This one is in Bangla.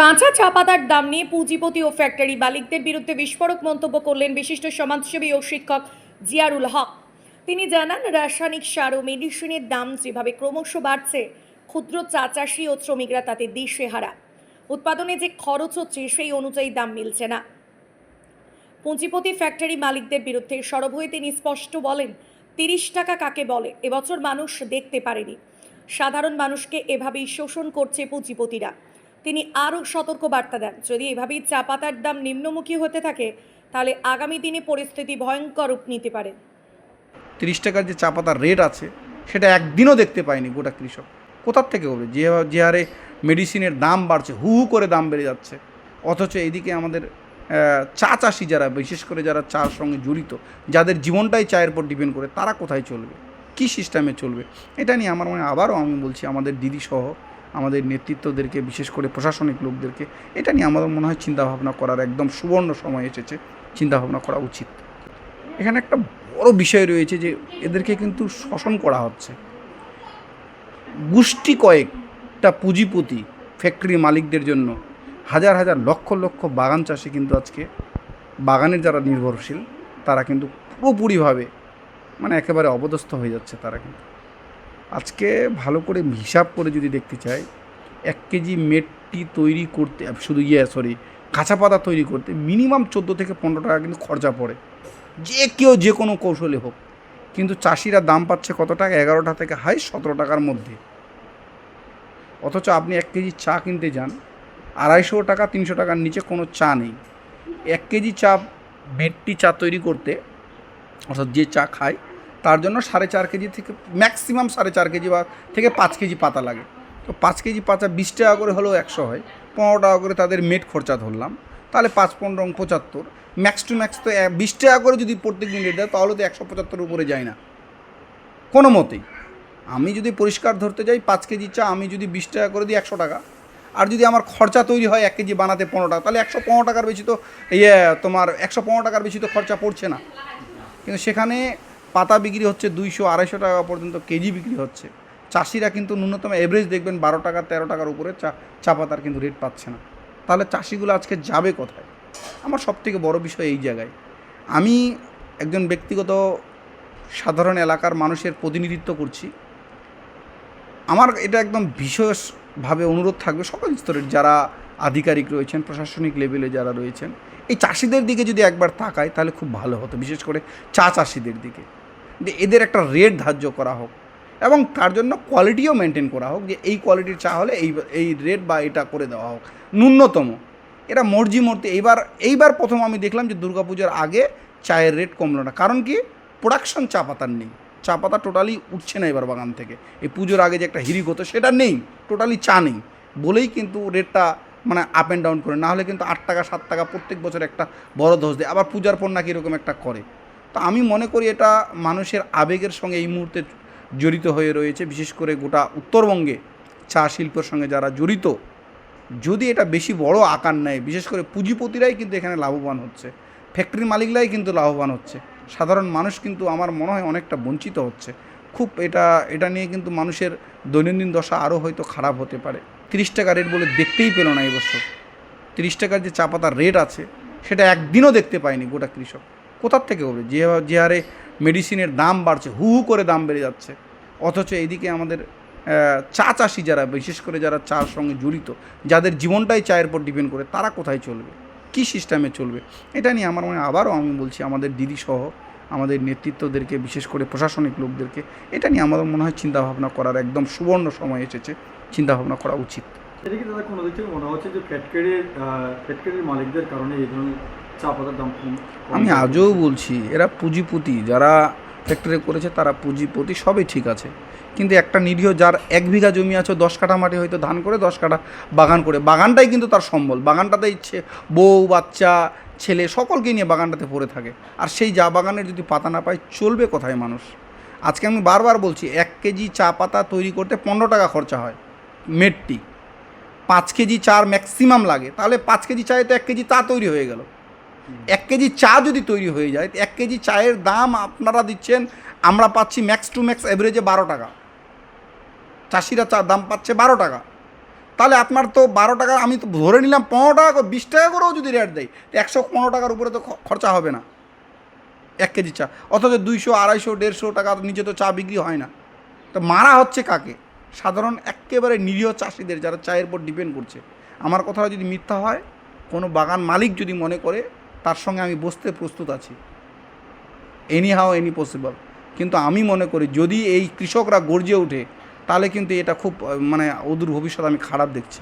কাঁচা চা পাতার দাম নিয়ে পুঁজিপতি ও ফ্যাক্টরি মালিকদের বিরুদ্ধে বিস্ফোরক মন্তব্য করলেন বিশিষ্ট সমাজসেবী ও শিক্ষক জিয়ারুল হক। তিনি জানান, রাসায়নিক সার ও মেডিসিনের দাম যেভাবে ক্রমশ বাড়ছে, ক্ষুদ্র চা চাষি ও শ্রমিকরা তাতে দিশেহারা। উৎপাদনে যে খরচ হচ্ছে, সেই অনুযায়ী দাম মিলছে না। পুঁজিপতি ফ্যাক্টরি মালিকদের বিরুদ্ধে সরব হয়ে তিনি স্পষ্ট বলেন, তিরিশ টাকা কাকে বলে? এবছর মানুষ দেখতে পারেনি। সাধারণ মানুষকে এভাবেই শোষণ করছে পুঁজিপতিরা। তিনি আরও সতর্ক বার্তা দেন। যদি এভাবেই চা পাতার দাম নিম্নমুখী হতে থাকে, তাহলে আগামী দিনে পরিস্থিতি ভয়ঙ্কর রূপ নিতে পারে। তিরিশ টাকার যে চা পাতার রেট আছে, সেটা একদিনও দেখতে পায়নি গোটা কৃষক। কোথার থেকে হবে? যে যে হারে মেডিসিনের দাম বাড়ছে, হু হু করে দাম বেড়ে যাচ্ছে। অথচ এদিকে আমাদের চা চাষি যারা, বিশেষ করে যারা চার সঙ্গে জড়িত, যাদের জীবনটাই চায়ের উপর ডিপেন্ড করে, তারা কোথায় চলবে? কী সিস্টেমে চলবে? এটা নিয়ে আমার মনে আবারও আমি বলছি, আমাদের দিদি সহ আমাদের নেতৃত্বদেরকে, বিশেষ করে প্রশাসনিক লোকদেরকে, এটা নিয়ে আমাদের মনে হয় চিন্তাভাবনা করার একদম সুবর্ণ সময় এসেছে। চিন্তাভাবনা করা উচিত। এখানে একটা বড় বিষয় রয়েছে যে, এদেরকে কিন্তু শোষণ করা হচ্ছে। গোষ্ঠী কয়েকটা পুঁজিপতি, ফ্যাক্টরি মালিকদের জন্য হাজার হাজার লক্ষ লক্ষ বাগান চাষি কিন্তু আজকে বাগানের যারা নির্ভরশীল, তারা কিন্তু পুরোপুরিভাবে মানে একেবারে অবদস্থ হয়ে যাচ্ছে তারা কিন্তু। আজকে ভালো করে হিসাব করে যদি দেখতে চাই, এক কেজি মেটটি তৈরি করতে, শুধু ইয়ে সরি কাঁচা পাতা তৈরি করতে মিনিমাম চোদ্দ থেকে পনেরো টাকা কিন্তু খরচা পড়ে। যে কেউ যে কোনো কৌশলে হোক। কিন্তু চাষিরা দাম পাচ্ছে কত টাকা? এগারোটা থেকে হাই সতেরো টাকার মধ্যে। অথচ আপনি এক কেজি চা কিনতে যান, আড়াইশো টাকা, তিনশো টাকার নিচে কোনো চা নেই। এক কেজি চা, মেটটি চা তৈরি করতে, অর্থাৎ যে চা খায় তার জন্য সাড়ে চার কেজি থেকে ম্যাক্সিমাম সাড়ে চার কেজি বা থেকে পাঁচ কেজি পাতা লাগে। তো পাঁচ কেজি পাতা বিশ টাকা করে হলেও একশো হয়। পনেরো টাকা করে তাদের মেট খরচা ধরলাম। তাহলে পাঁচ, পনেরো, পঁচাত্তর। ম্যাক্স টু ম্যাক্স তো বিশ টাকা করে যদি প্রত্যেক দিন রেট দেয়, তাহলে তো একশো পঁচাত্তর উপরে যায় না। কোনো মতেই। আমি যদি পরিষ্কার ধরতে যাই, পাঁচ কেজি চা আমি যদি বিশ টাকা করে দিই একশো টাকা। আর যদি আমার খরচা তৈরি হয় এক কেজি বানাতে পনেরো টাকা, তাহলে একশো পনেরো টাকার বেশি তো ইয়ে তোমার একশো পনেরো টাকার বেশি তো খরচা পড়ছে না। কিন্তু সেখানে পাতা বিক্রি হচ্ছে দুইশো আড়াইশো টাকা পর্যন্ত কেজি বিক্রি হচ্ছে। চাষিরা কিন্তু ন্যূনতম এভারেজ দেখবেন বারো টাকা, তেরো টাকার উপরে চা চা পাতার কিন্তু রেট পাচ্ছে না। তাহলে চাষিগুলো আজকে যাবে কোথায়? আমার সবথেকে বড় বিষয় এই জায়গায়। আমি একজন ব্যক্তিগত সাধারণ এলাকার মানুষের প্রতিনিধিত্ব করছি। আমার এটা একদম বিশেষভাবে অনুরোধ থাকবে সকল স্তরের যারা আধিকারিক রয়েছেন, প্রশাসনিক লেভেলে যারা রয়েছেন, এই চাষিদের দিকে যদি একবার তাকায় তাহলে খুব ভালো হতো, বিশেষ করে চা চাষিদের দিকে। যে এদের একটা রেট ধার্য করা হোক এবং তার জন্য কোয়ালিটিও মেনটেন করা হোক যে এই কোয়ালিটির চা হলে এই এই রেট বা এটা করে দেওয়া হোক। ন্যূনতম। এটা মর্জি মূর্তি, এইবার এইবার প্রথম আমি দেখলাম যে দুর্গাপূজার আগে চায়ের রেট কমলো না। কারণ কি? প্রোডাকশন চা পাতার নেই। চা পাতা টোটালি উঠছে না এবার বাগান থেকে। এই পুজোর আগে যে একটা হিরিক হতো সেটা নেই টোটালি চা নেই। বলেই কিন্তু রেটটা মানে আপ অ্যান্ড ডাউন করে। না হলে কিন্তু আট টাকা, সাত টাকা প্রত্যেক বছর একটা বড় দোষ দেয়। আবার পূজার পর নাকি এরকম একটা করে। তো আমি মনে করি এটা মানুষের আবেগের সঙ্গে এই মুহূর্তে জড়িত হয়ে রয়েছে, বিশেষ করে গোটা উত্তরবঙ্গে চা শিল্পের সঙ্গে যারা জড়িত। যদি এটা বেশি বড় আকার নেয়, বিশেষ করে পুঁজিপতিরাই কিন্তু এখানে লাভবান হচ্ছে ফ্যাক্টরি মালিকরাই কিন্তু লাভবান হচ্ছে, সাধারণ মানুষ কিন্তু আমার মনে হয় অনেকটা বঞ্চিত হচ্ছে। খুব এটা এটা নিয়ে কিন্তু মানুষের দৈনন্দিন দশা আরও হয়তো খারাপ হতে পারে। তিরিশ টাকা রেট বলে দেখতেই পেল না এবছর তিরিশ টাকার যে চা পাতার রেট আছে, সেটা একদিনও দেখতে পায়নি গোটা কৃষক। কোথার থেকে হবে যে যে হারে মেডিসিনের দাম বাড়ছে, হু হু করে দাম বেড়ে যাচ্ছে। অথচ এদিকে আমাদের চা চাষি যারা, বিশেষ করে যারা চার সঙ্গে জড়িত, যাদের জীবনটাই চায়ের উপর ডিপেন্ড করে, তারা কোথায় চলবে? কী সিস্টেমে চলবে? এটা নিয়ে আমার মনে আবারও আমি বলছি, আমাদের দিদি সহ আমাদের নেতৃত্বদেরকে, বিশেষ করে প্রশাসনিক লোকদেরকে, এটা নিয়ে আমাদের মনে হয় চিন্তাভাবনা করার একদম সুবর্ণ সময় এসেছে। চিন্তাভাবনা করা উচিত। এটা কি দাদা কোনো দিক থেকে মনে হচ্ছে যে ফ্যাক্টরির ফ্যাক্টরির মালিকদের কারণে এই ধরনের আমি আজও বলছি, এরা পুঁজিপতি, যারা ফ্যাক্টরি করেছে তারা পুঁজিপতি, সবই ঠিক আছে। কিন্তু একটা নিরীহ যার এক বিঘা জমি আছে, দশ কাঠা মাটি হয়তো ধান করে, দশ কাঠা বাগান করে। বাগানটাই কিন্তু তার সম্বল। বাগানটাতে ইচ্ছে, বউ, বাচ্চা, ছেলে, সকলকে নিয়ে বাগানটাতে পড়ে থাকে। আর সেই চা বাগানের যদি পাতা না পায়, চলবে কোথায় মানুষ? আজকে আমি বারবার বলছি, এক কেজি চা পাতা তৈরি করতে পনেরো টাকা খরচা হয়, মেটটি। পাঁচ কেজি চার ম্যাক্সিমাম লাগে। তাহলে পাঁচ কেজি চায়ে তো এক কেজি চা তৈরি হয়ে গেল। এক কেজি চা যদি তৈরি হয়ে যায়, এক কেজি চায়ের দাম আপনারা দিচ্ছেন, আমরা পাচ্ছি ম্যাক্স টু ম্যাক্স অ্যাভারেজে বারো টাকা। চাষিরা চা দাম পাচ্ছে বারো টাকা। তাহলে আপনার তো বারো টাকা, আমি তো ধরে নিলাম পনেরো টাকা করে, বিশ টাকা করেও যদি রেট দেয় একশো পনেরো টাকার উপরে তো খরচা হবে না। এক কেজি চা। অথচ দুইশো, আড়াইশো, দেড়শো টাকার নিচে তো চা বিক্রি হয় না। তো মারা হচ্ছে কাকে? সাধারণ একেবারে নিরীহ চাষিদের যারা চায়ের উপর ডিপেন্ড করছে। আমার কথাটা যদি মিথ্যা হয়, কোনো বাগান মালিক যদি মনে করে তার সঙ্গে আমি বসতে প্রস্তুত আছি। এনি হাও এনি পসিবল কিন্তু আমি মনে করি, যদি এই কৃষকরা গর্জে ওঠে, তাহলে কিন্তু এটা খুব মানে অদূর ভবিষ্যৎ আমি খারাপ দেখছি।